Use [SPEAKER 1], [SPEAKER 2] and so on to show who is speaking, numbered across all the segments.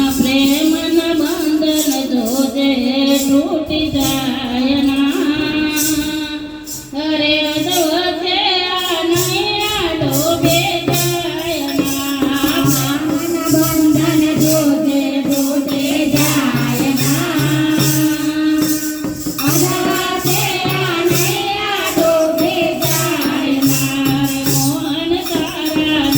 [SPEAKER 1] प्रेमन बंदन तो जे रोज जायना अरे जो जरा तो बेजया
[SPEAKER 2] बंदन से जे रोज बेजना
[SPEAKER 1] मोन सारा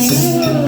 [SPEAKER 1] you.